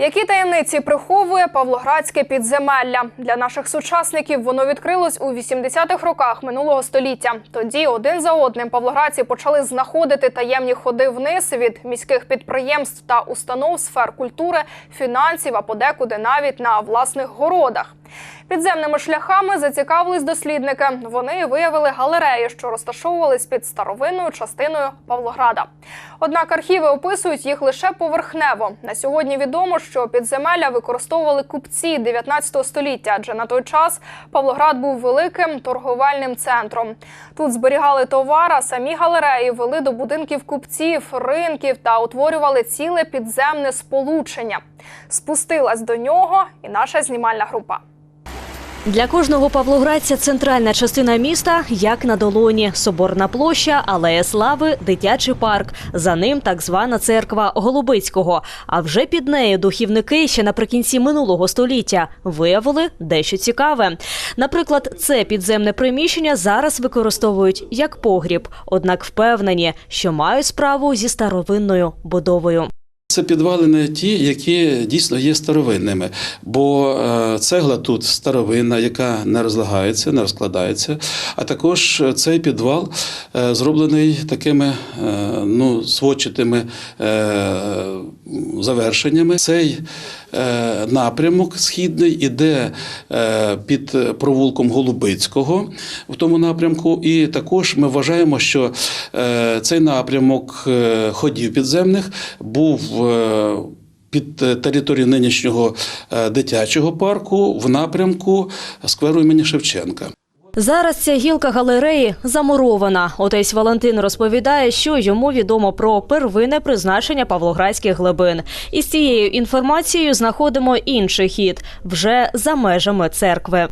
Які таємниці приховує Павлоградське підземелля для наших сучасників? Воно відкрилось у 80-х роках минулого століття. Тоді один за одним павлоградці почали знаходити таємні ходи вниз від міських підприємств та установ сфер культури, фінансів, а подекуди навіть на власних городах. Підземними шляхами зацікавились дослідники. Вони виявили галереї, що розташовувались під старовинною частиною Павлограда. Однак архіви описують їх лише поверхнево. На сьогодні відомо, що підземелля використовували купці 19 століття, адже на той час Павлоград був великим торговельним центром. Тут зберігали товар, а самі галереї вели до будинків купців, ринків та утворювали ціле підземне сполучення. Спустилась до нього і наша знімальна група. Для кожного павлоградця центральна частина міста як на долоні. Соборна площа, алея слави, дитячий парк. За ним так звана церква Голубицького. А вже під нею духівники ще наприкінці минулого століття виявили дещо цікаве. Наприклад, це підземне приміщення зараз використовують як погріб, однак впевнені, що мають справу зі старовинною будовою. Це підвалини ті, які дійсно є старовинними, бо е, цегла тут старовинна, яка не розлагається, не розкладається. А також цей підвал е, зроблений такими е, ну, сводчатими е, завершеннями. Цей е, напрямок східний іде е, під провулком Голубицького в тому напрямку. І також ми вважаємо, що е, цей напрямок е, ходів підземних був. е, Під територію нинішнього е, дитячого парку в напрямку скверу імені Шевченка. Зараз ця гілка галереї замурована. Отець Валентин розповідає, що йому відомо про первинне призначення павлоградських глибин. І з цією інформацією знаходимо інший хід вже за межами церкви.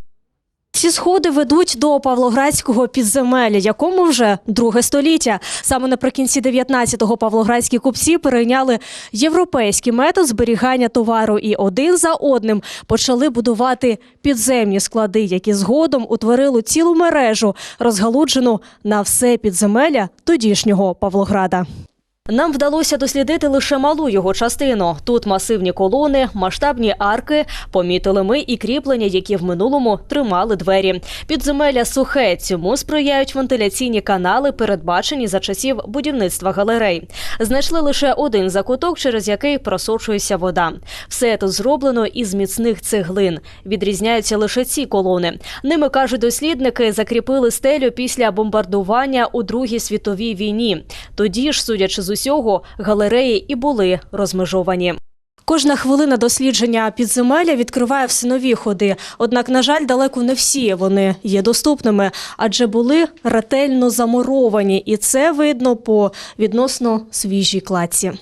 Ці сходи ведуть до Павлоградського підземелля, якому вже друге століття. Саме наприкінці 19-го павлоградські купці перейняли європейський метод зберігання товару і один за одним почали будувати підземні склади, які згодом утворили цілу мережу, розгалуджену на все підземелля тодішнього Павлограда. Нам вдалося дослідити лише малу його частину. Тут масивні колони, масштабні арки. Помітили ми і кріплення, які в минулому тримали двері. Підземелля сухе. Цьому сприяють вентиляційні канали, передбачені за часів будівництва галерей. Знайшли лише один закуток, через який просочується вода. Все тут зроблено із міцних цеглин. Відрізняються лише ці колони. Ними кажуть дослідники, закріпили стелю після бомбардування у Другій світовій війні. Тоді ж, судячи з усього, галереї і були розмежовані. Кожна хвилина дослідження підземелля відкриває все нові ходи. Однак, на жаль, далеко не всі вони є доступними, адже були ретельно замуровані, і це видно по відносно свіжій кладці.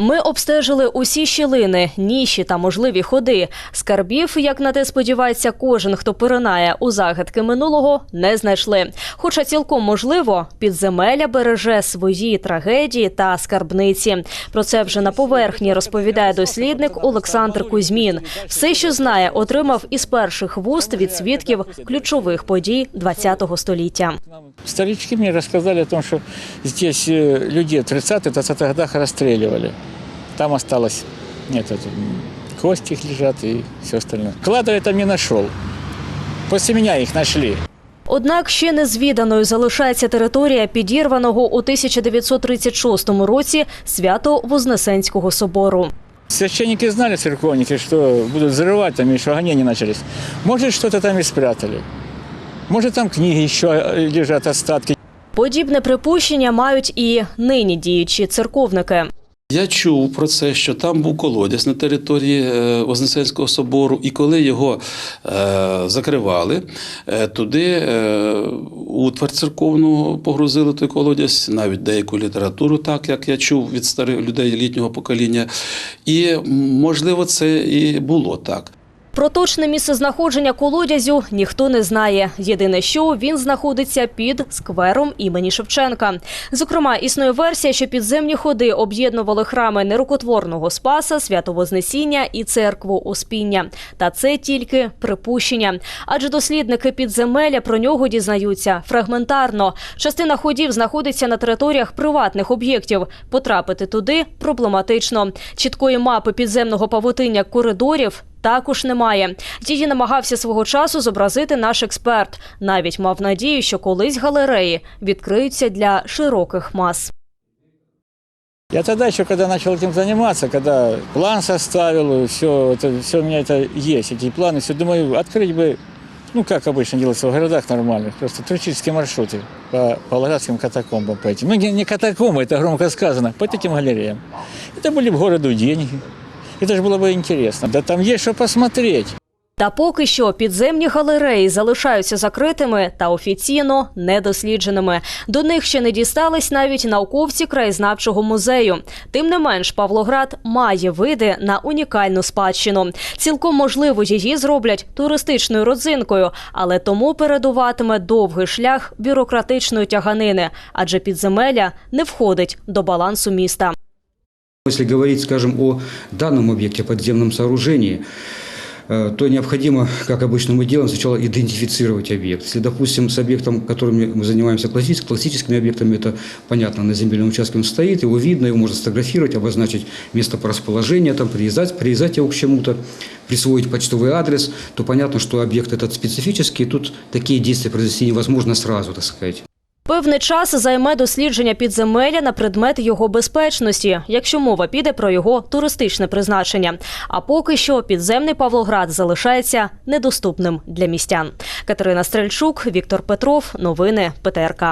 Ми обстежили усі щілини, ніші та можливі ходи. Скарбів, як на те сподівається, кожен, хто поринає у загадки минулого, не знайшли. Хоча цілком можливо, підземелля береже свої трагедії та скарбниці. Про це вже на поверхні розповідає дослідник Олександр Кузьмін. Все, що знає, отримав із перших вуст від свідків ключових подій ХХ століття. Старички мне рассказали о том, что здесь э, людей в 30-20 годах расстреливали. Там осталось нет, это, м, кости их лежат и все остальное. Клада я там не нашел. После меня их нашли. Однак ще незвіданою залишається територія підірваного у 1936 році свято Вознесенського собору. Священники знали, церковники, что будут взрывать там, и что гонения начались. Может, что-то там и спрятали. Может, там книги еще э, лежат, остатки. Подібне припущення мають і нині діючі церковники. Я чув про це, що там був колодязь на території е, Вознесенського собору, і коли його е, закривали, е, туди утвар церковну погрузили той колодязь, навіть деяку літературу, так як я чув від старих людей літнього покоління. І можливо, це і було так. Про точне місце знаходження колодязю ніхто не знає. Єдине, що він знаходиться під сквером імені Шевченка. Зокрема, існує версія, що підземні ходи об'єднували храми нерукотворного Спаса, Святовознесіння і церкву Успіння. Та це тільки припущення. Адже дослідники підземелля про нього дізнаються фрагментарно. Частина ходів знаходиться на територіях приватних об'єктів. Потрапити туди проблематично. Чіткої мапи підземного павутиння коридорів також немає. Її намагався свого часу зобразити наш експерт. Навіть мав надію, що колись галереї відкриються для широких мас. Я тогда еще, когда начал этим заниматься, когда план составил, все, это, все у меня это есть, эти планы, все, думаю, открыть бы, ну, как обычно делается в городах нормальных, просто туристические маршруты по Павлоградским катакомбам по этим. Ну, не, не катакомбы, это громко сказано, по этим галереям. Это были бы городу деньги. Это же было бы интересно. Да там есть что посмотреть. Та поки що підземні галереї залишаються закритими та офіційно недослідженими. До них ще не дістались навіть науковці краєзнавчого музею. Тим не менш, Павлоград має види на унікальну спадщину. Цілком можливо, її зроблять туристичною родзинкою, але тому передуватиме довгий шлях бюрократичної тяганини, адже підземелля не входить до балансу міста. Если говорить, скажем, о данном объекте, подземном сооружении, э, то необходимо, как обычно мы делаем, сначала идентифицировать объект. Если, допустим, с объектом, которым мы занимаемся классическими, классическими объектами, это понятно, на земельном участке он стоит, его видно, его можно сфотографировать, обозначить место по расположению, там, привязать, привязать его к чему-то, присвоить почтовый адрес, то понятно, что объект этот специфический, тут такие действия произвести невозможно сразу, так сказать. Певний час займе дослідження підземелля на предмет його безпечності, якщо мова піде про його туристичне призначення. А поки що підземний Павлоград залишається недоступним для містян. Катерина Стрельчук, Віктор Петров. Новини ПТРК.